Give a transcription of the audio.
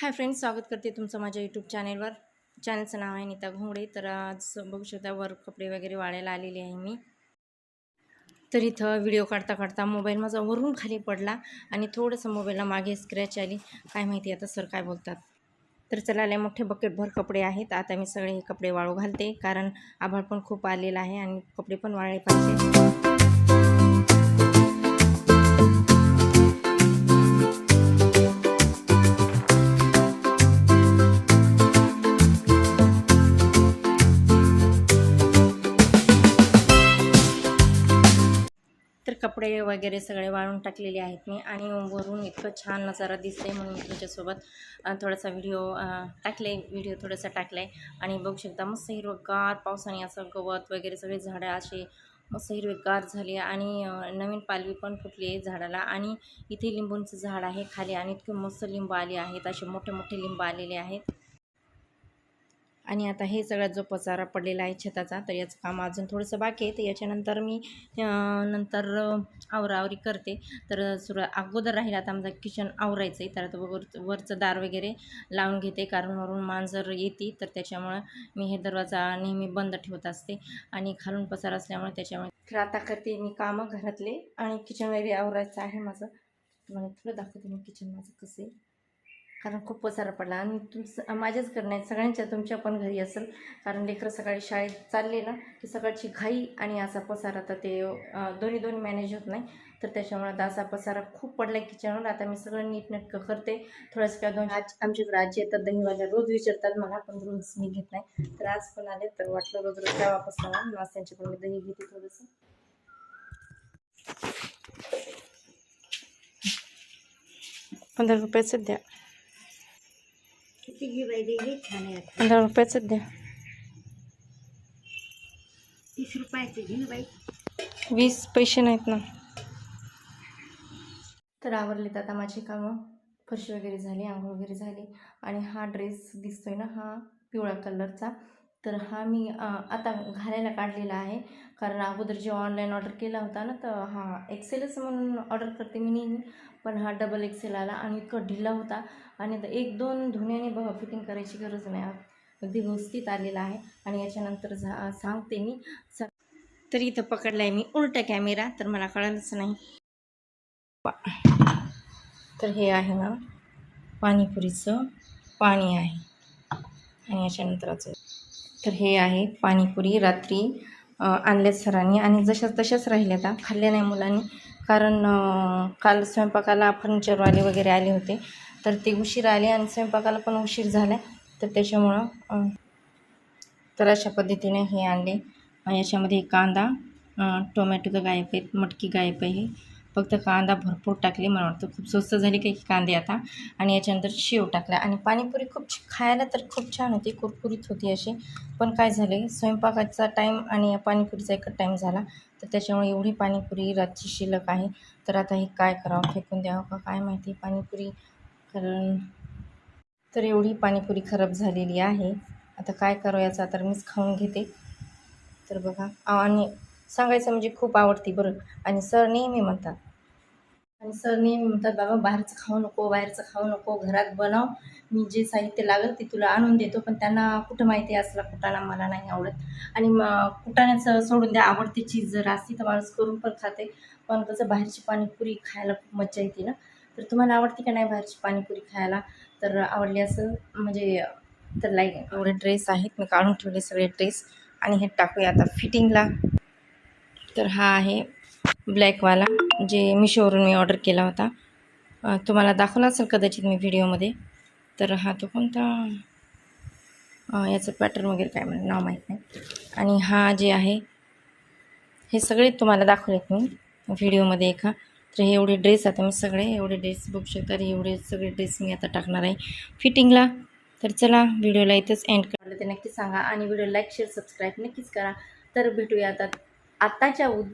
Hi friends स्वागत करते तुमचं माझ्या यूट्यूब चॅनेलवर चॅनलचं नाव आहे नीता घोंगडे. तर आज बघू शकता वर कपडे वगैरे वाळायला आलेले आहे मी. तर इथं व्हिडिओ काढता काढता मोबाईल माझा वरून खाली पडला आणि थोडंसं मोबाईलला मागे स्क्रॅच आली. काय माहिती आता सर काय बोलतात. तर चला लय मोठे बकेटभर कपडे आहेत. आता मी सगळे हे कपडे वाळू घालते. कारण आभाळ पण खूप आलेला आहे आणि कपडे पण वाळले पाहिजे कपडे वगैरे सगळे वाळून टाकलेले आहेत मी आणि वरून इतकं छान नजारा दिसते म्हणून मी तुमच्यासोबत थोडासा व्हिडिओ टाकले व्हिडिओ थोडासा टाकला आहे आणि बघू शकता मस्त हिरवगार पावसाने असं गवत वगैरे सगळे झाडं असे मस्त हिरवेगार झाले आणि नवीन पालवी पण फुटली आहे झाडाला आणि इथे लिंबूंचं झाड आहे खाली आणि इतके मस्त लिंब आले आहेत. असे मोठे मोठे लिंब आलेले आहेत. आणि आता हे सगळा जो पसारा पडलेला आहे छताचा तर याचं काम अजून थोडंसं बाकी आहे. तर याच्यानंतर मी नंतर अं, आवरावरी करते. तर सुर अगोदर राहील आता आमचं किचन आवरायचं आहे तर आता वर वरचं दार वगैरे लावून घेते. कारण वरून मांजर येते. तर त्याच्यामुळं मी हे दरवाजा नेहमी बंद ठेवत असते. आणि खालून पसार असल्यामुळे त्याच्यामुळे तर आता करते मी कामं घरातले. आणि किचन वगैरे आवरायचं आहे माझं. तुम्हाला थोडं दाखवते मी किचन माझं कसं आहे. कारण खूप पसारा पडला. आणि तुमचं माझ्याच घरी नाही सगळ्यांच्या तुमच्या पण घरी असेल. कारण लेकरं सकाळी शाळेत चालले ना की सकाळची घाई आणि असा पसारा. तर ते दोन्ही दोन्ही मॅनेज होत नाही. तर त्याच्यामुळे आता असा पसारा खूप पडला आहे किचनवर आता मी सगळं नीटनेटकं करते. थोडंसं काय दोन आज आमच्याकडे आजी येतात दहीवाल्या रोज विचारतात मला पण रोज मी घेत नाही. तर आज पण आले तर वाटलं रोज रोज काय वापस लावा. आज त्यांच्याकडून मी दही घेते थोडंसं. पंधरा रुपयाचं द्या. बाई छान आहे पंधरा रुपयाचं द्या. तीस रुपयाची घे ना बाई. वीस पैसे नाहीत ना. तर आवरलेत आता माझी कामं. फरशी वगैरे झाली आंघोळ वगैरे झाली. आणि हा ड्रेस दिसतोय ना हा पिवळ्या कलरचा तर हा मी आता घालायला काढलेला आहे. कारण अगोदर जे ऑनलाईन ऑर्डर केला होता ना तर हा एक्सेलच म्हणून ऑर्डर करते मी नेहमी. पण हा डबल एक्सेल आला आणि इतका ढिला होता. आणि आता एक दोन धुण्याने बघा फिटिंग करायची गरज नाही. अगदी व्यवस्थित आलेला आहे. आणि याच्यानंतर झा सांगते मी. स तर इथं पकडला आहे मी उलटा कॅमेरा तर मला कळालंच नाही. पा- तर हे आहे ना पाणीपुरीचं पाणी आहे. आणि याच्यानंतरचं तर हे आहे पाणीपुरी रात्री आणल्यात सरांनी आणि जशाच तशाच राहिल्या आता खाल्ल्या नाही मुलांनी. कारण काल स्वयंपाकाला फर्निचरवाले वगैरे आले होते. तर ते उशीर आले आणि स्वयंपाकाला पण उशीर झाला. तर त्याच्यामुळं तर अशा पद्धतीने हे आणले. याच्यामध्ये कांदा अं, टोमॅटो तर गायब आहेत मटकी गायब आहे. फक्त कांदा भरपूर टाकले मला वाटतं. खूप स्वस्त झाली काही कांदे आता. आणि याच्यानंतर शेव टाकला. आणि पाणीपुरी खूप छ- खायला तर खूप छान होती. कुरकुरीत होती अशी. पण काय झाले? स्वयंपाकाचा टाईम आणि पाणीपुरीचा एकच टाईम झाला. तर त्याच्यामुळे एवढी पाणीपुरी रातची शिल्लक आहे. तर आता हे काय करावं? फेकून द्यावं का? काय माहिती? पाणीपुरी कारण तर एवढी पाणीपुरी खराब झालेली आहे. आता काय करावं याचा? तर मीच खाऊन घेते. तर बघा. आणि सांगायचं म्हणजे खूप आवडती बरं. आणि सर नेहमी म्हणतात आणि सर नेहमी म्हणतात बाबा बाहेरचं खाऊ नको बाहेरचं खाऊ नको घरात बनव. मी जे साहित्य लागेल ते तुला आणून देतो पण त्यांना कुठं माहिती असला कुटाणा मला नाही आवडत. आणि मग कुटाण्याचं सोडून द्या आवडती चीज जर असती तर माणूस करून पण खाते. पण कसं बाहेरची पाणीपुरी खायला खूप मजा येते ना. तर तुम्हाला आवडते का नाही बाहेरची पाणीपुरी खायला? तर आवडली असं म्हणजे तर लाईक एवढे ड्रेस आहेत मी काढून ठेवले सगळे ड्रेस आणि हे टाकूया आता फिटिंगला तर हा आहे ब्लॅकवाला जे मिशोवरून मी ऑर्डर केला होता. तुम्हाला दाखवला असेल कदाचित मी व्हिडिओमध्ये तर हा तो कोणता? याचं पॅटर्न वगैरे काय म्हणजे नाव माहीत नाही. आणि हा जे आहे हे सगळे तुम्हाला दाखवलेत मी व्हिडिओमध्ये एका. तर हे एवढे ड्रेस आता मी सगळे एवढे ड्रेस बघू शकता एवढे सगळे ड्रेस मी आता टाकणार आहे. फिटिंगला तर चला व्हिडिओला इथंच एंड करायला ते नक्की सांगा. आणि व्हिडिओ लाईक शेअर सबस्क्राईब नक्कीच करा. तर भेटूया आता आत्ताच्या उद